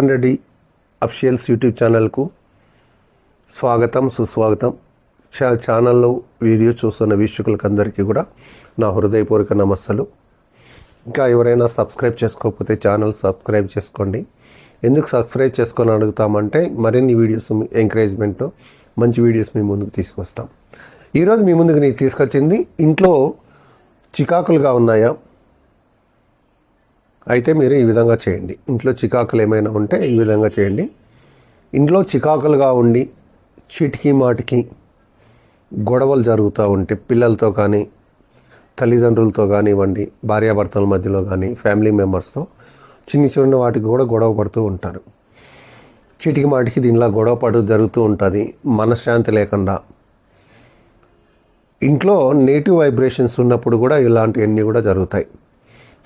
Kishan Reddy officials YouTube ఛానల్కు స్వాగతం సుస్వాగతం. చా ఛానల్లో వీడియో చూస్తున్న వీక్షకులకు అందరికీ కూడా నా హృదయపూర్వక నమస్సులు. ఇంకా ఎవరైనా సబ్స్క్రైబ్ చేసుకోకపోతే ఛానల్ సబ్స్క్రైబ్ చేసుకోండి. ఎందుకు సబ్స్క్రైబ్ చేసుకొని అడుగుతామంటే మరిన్ని వీడియోస్ ఎంకరేజ్మెంట్ మంచి వీడియోస్ మీ ముందుకు తీసుకొస్తాం. ఈరోజు మీ ముందుకు నీకు తీసుకొచ్చింది ఇంట్లో చికాకులుగా ఉన్నాయా? అయితే మీరు ఈ విధంగా చేయండి. ఇంట్లో చికాకులు ఏమైనా ఉంటే ఈ విధంగా చేయండి. ఇంట్లో చికాకులుగా ఉండి చిటికి మాటికి గొడవలు జరుగుతూ ఉంటే పిల్లలతో కానీ తల్లిదండ్రులతో కానివ్వండి భార్యాభర్తల మధ్యలో కానీ ఫ్యామిలీ మెంబర్స్తో చిన్న చిన్న వాటికి కూడా గొడవ పడుతూ ఉంటారు. చిటికి మాటికి దీనిలా గొడవ పడు జరుగుతూ ఉంటుంది. మనశ్శాంతి లేకుండా. ఇంట్లో నేటివ్ వైబ్రేషన్స్ ఉన్నప్పుడు కూడా ఇలాంటివన్నీ కూడా జరుగుతాయి.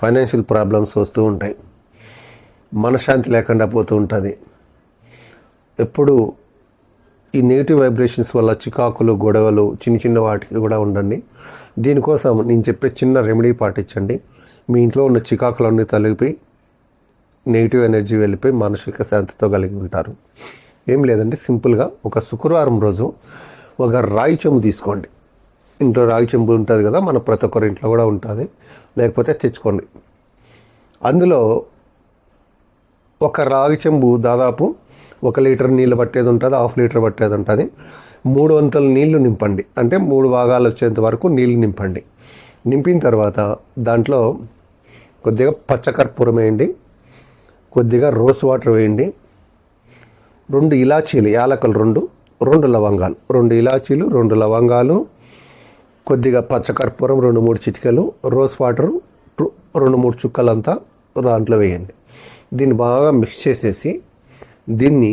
ఫైనాన్షియల్ ప్రాబ్లమ్స్ వస్తూ ఉంటాయి. మనశ్శాంతి లేకుండా పోతూ ఉంటుంది. ఎప్పుడు ఈ నెగిటివ్ వైబ్రేషన్స్ వల్ల చికాకులు గొడవలు చిన్న చిన్న వాటికి కూడా ఉండండి. దీనికోసం నేను చెప్పే చిన్న రెమెడీ పాటించండి. మీ ఇంట్లో ఉన్న చికాకులన్నీ తొలగిపోయి నెగిటివ్ ఎనర్జీ వెళ్ళిపోయి మానసిక శాంతితో కలిగి ఉంటారు. ఏం లేదండి సింపుల్గా ఒక శుక్రవారం రోజు ఒక రాయి చెంబు తీసుకోండి. ఇంట్లో రాగి చెంబు ఉంటుంది కదా మన ప్రతి ఒక్కరి ఇంట్లో కూడా ఉంటుంది. లేకపోతే తెచ్చుకోండి. అందులో ఒక రాగి చెంబు దాదాపు ఒక లీటర్ నీళ్ళు పట్టేది ఉంటుంది హాఫ్ లీటర్ పట్టేది ఉంటుంది. మూడు వంతుల నీళ్ళు నింపండి. అంటే మూడు భాగాలు వచ్చేంత వరకు నీళ్ళు నింపండి. నింపిన తర్వాత దాంట్లో కొద్దిగా పచ్చకర్పూరం వేయండి కొద్దిగా రోస్ వాటర్ వేయండి రెండు ఇలాచీలు యాలకులు రెండు రెండు లవంగాలు రెండు ఇలాచీలు రెండు లవంగాలు కొద్దిగా పచ్చకర్పూరం రెండు మూడు చిటికలు రోజ్ వాటర్ రెండు మూడు చుక్కలంతా దాంట్లో వేయండి. దీన్ని బాగా మిక్స్ చేసేసి దీన్ని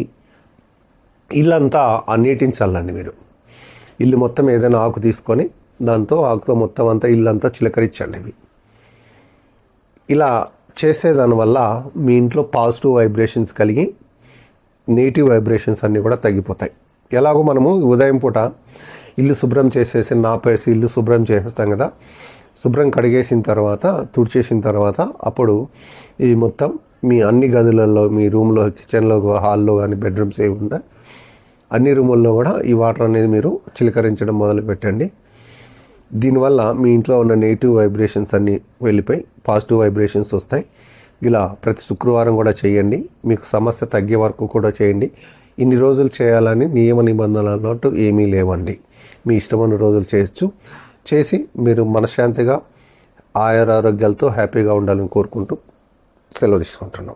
ఇల్లంతా అన్నిటిని చల్లండి మీరు. ఇల్లు మొత్తం ఏదైనా ఆకు తీసుకొని దాంతో ఆకుతో మొత్తం అంతా ఇల్లంతా చిలకరించండి ఇవి. ఇలా చేసేదానివల్ల మీ ఇంట్లో పాజిటివ్ వైబ్రేషన్స్ కలిగి నెగిటివ్ వైబ్రేషన్స్ అన్నీ కూడా తగ్గిపోతాయి. ఎలాగో మనము ఉదయం పూట ఇల్లు శుభ్రం చేసేసి నాపేసి ఇల్లు శుభ్రం చేసేస్తాం కదా. శుభ్రం కడిగేసిన తర్వాత తుడిచేసిన తర్వాత అప్పుడు ఇది మొత్తం మీ అన్ని గదులలో మీ రూమ్లో కిచెన్లో హాల్లో కానీ బెడ్రూమ్స్ ఏవి ఉంటాయి అన్ని రూముల్లో కూడా ఈ వాటర్ అనేది మీరు చిలకరించడం మొదలు పెట్టండి. దీనివల్ల మీ ఇంట్లో ఉన్న నెగిటివ్ వైబ్రేషన్స్ అన్నీ వెళ్ళిపోయి పాజిటివ్ వైబ్రేషన్స్ వస్తాయి. ఇలా ప్రతి శుక్రవారం కూడా చేయండి. మీకు సమస్య తగ్గే వరకు కూడా చేయండి. ఇన్ని రోజులు చేయాలని నియమ నిబంధనలు అన్నట్టు ఏమీ లేవండి. మీ ఇష్టమైన రోజులు చేయొచ్చు. చేసి మీరు మనశ్శాంతిగా ఆయురారోగ్యాలతో హ్యాపీగా ఉండాలని కోరుకుంటూ సెలవు తీసుకుంటున్నాం.